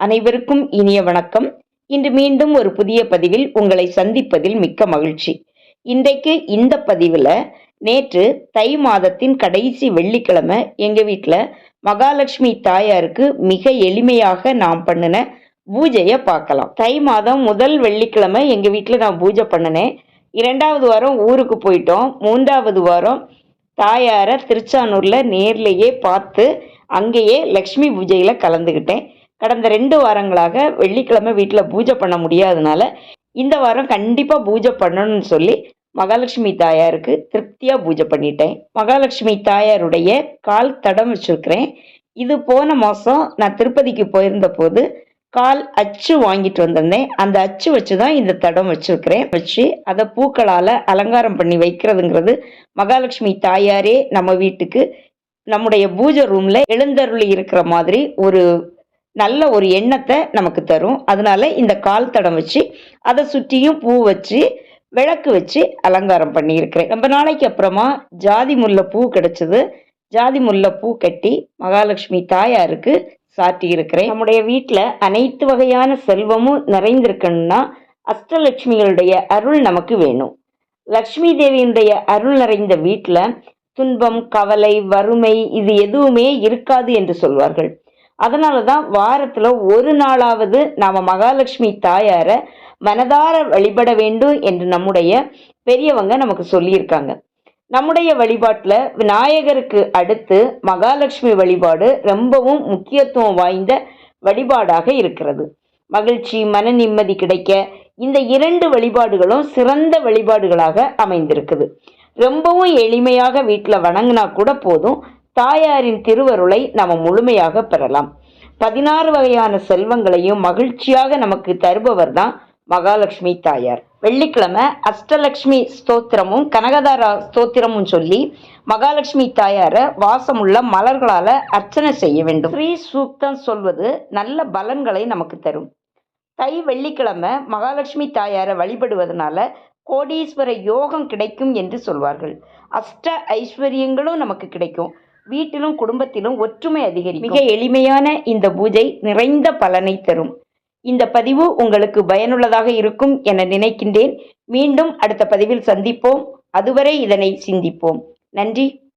அனைவருக்கும் இனிய வணக்கம். இன்று மீண்டும் ஒரு புதிய பதிவில் உங்களை சந்திப்பதில் மிக்க மகிழ்ச்சி. இன்றைக்கு இந்த பதிவில் நேற்று தை மாதத்தின் கடைசி வெள்ளிக்கிழமை எங்கள் வீட்டில் மகாலட்சுமி தாயாருக்கு மிக எளிமையாக நாம் பண்ணின பூஜையை பார்க்கலாம். தை மாதம் முதல் வெள்ளிக்கிழமை எங்கள் வீட்டில் நான் பூஜை பண்ணினேன். இரண்டாவது வாரம் ஊருக்கு போயிட்டோம். மூன்றாவது வாரம் தாயாரை திருச்சானூரில் நேர்லேயே பார்த்து அங்கேயே லக்ஷ்மி பூஜையில் கலந்துக்கிட்டேன் கடந்த ரெண்டு வாரங்களாக வெள்ளிக்கிழமை வீட்டில் பூஜை பண்ண முடியாதனால இந்த வாரம் கண்டிப்பாக பூஜை பண்ணணும்னு சொல்லி மகாலட்சுமி தாயாருக்கு திருப்தியாக பூஜை பண்ணிட்டேன். மகாலட்சுமி தாயாருடைய கால் தடம் வச்சுருக்கிறேன். இது போன மாதம் நான் திருப்பதிக்கு போயிருந்த போது கால் அச்சு வாங்கிட்டு வந்திருந்தேன். அந்த அச்சு வச்சு தான் இந்த தடம் வச்சிருக்கிறேன். வச்சு அதை பூக்களால் அலங்காரம் பண்ணி வைக்கிறதுங்கிறது மகாலட்சுமி தாயாரே நம்ம வீட்டுக்கு நம்முடைய பூஜை ரூமில் எழுந்தருளி இருக்கிற மாதிரி ஒரு நல்ல ஒரு எண்ணத்தை நமக்கு தரும். அதனால இந்த கால் தடம் வச்சு அதை சுற்றியும் பூ வச்சு விளக்கு வச்சு அலங்காரம் பண்ணியிருக்கிறேன். ரொம்ப நாளைக்கு அப்புறமா ஜாதி முல்லை பூ கிடைச்சது. ஜாதி முல்லை பூ கட்டி மகாலட்சுமி தாயாருக்கு சாட்டி இருக்கிறேன் நம்முடைய வீட்டில் அனைத்து வகையான செல்வமும் நிறைந்திருக்கணும்னா அஷ்டலட்சுமிகளுடைய அருள் நமக்கு வேணும். லக்ஷ்மி தேவியினுடைய அருள் நிறைந்த வீட்டில் துன்பம் கவலை வறுமை இது எதுவுமே இருக்காது என்று சொல்வார்கள். அதனால தான் வாரத்தில் ஒரு நாளாவது நாம் மகாலட்சுமி தாயாரை மனதார வழிபட வேண்டும் என்று நம்முடைய பெரியவங்க நமக்கு சொல்லியிருக்காங்க. நம்முடைய வழிபாட்டில் விநாயகருக்கு அடுத்து மகாலட்சுமி வழிபாடு ரொம்பவும் முக்கியத்துவம் வாய்ந்த வழிபாடாக இருக்கிறது. மகிழ்ச்சி மன நிம்மதி கிடைக்க இந்த இரண்டு வழிபாடுகளும் சிறந்த வழிபாடுகளாக அமைந்திருக்குது. ரொம்பவும் எளிமையாக வீட்டில் வணங்கினா கூட போதும். தாயாரின் திருவருளை நாம் முழுமையாக பெறலாம். பதினாறு வகையான செல்வங்களையும் மகிழ்ச்சியாக நமக்கு தருபவர் தான் மகாலட்சுமி தாயார். வெள்ளிக்கிழமை அஷ்டலக்ஷ்மி ஸ்தோத்திரமும் கனகதாரா ஸ்தோத்திரமும் சொல்லி மகாலட்சுமி தாயாரை வாசமுள்ள மலர்களால் அர்ச்சனை செய்ய வேண்டும். ஸ்ரீ சூக்தம் சொல்வது நல்ல பலன்களை நமக்கு தரும். தை வெள்ளிக்கிழமை மகாலட்சுமி தாயாரை வழிபடுவதனால கோடீஸ்வர யோகம் கிடைக்கும் என்று சொல்வார்கள். அஷ்ட ஐஸ்வர்யங்களும் நமக்கு கிடைக்கும். வீட்டிலும் குடும்பத்திலும் ஒற்றுமை அதிகரிக்கும். மிக எளிமையான இந்த பூஜை நிறைந்த பலனை தரும். இந்த பதிவு உங்களுக்கு பயனுள்ளதாக இருக்கும் என நினைக்கின்றேன். மீண்டும் அடுத்த பதிவில் சந்திப்போம். அதுவரை இதனை சிந்திப்போம். நன்றி.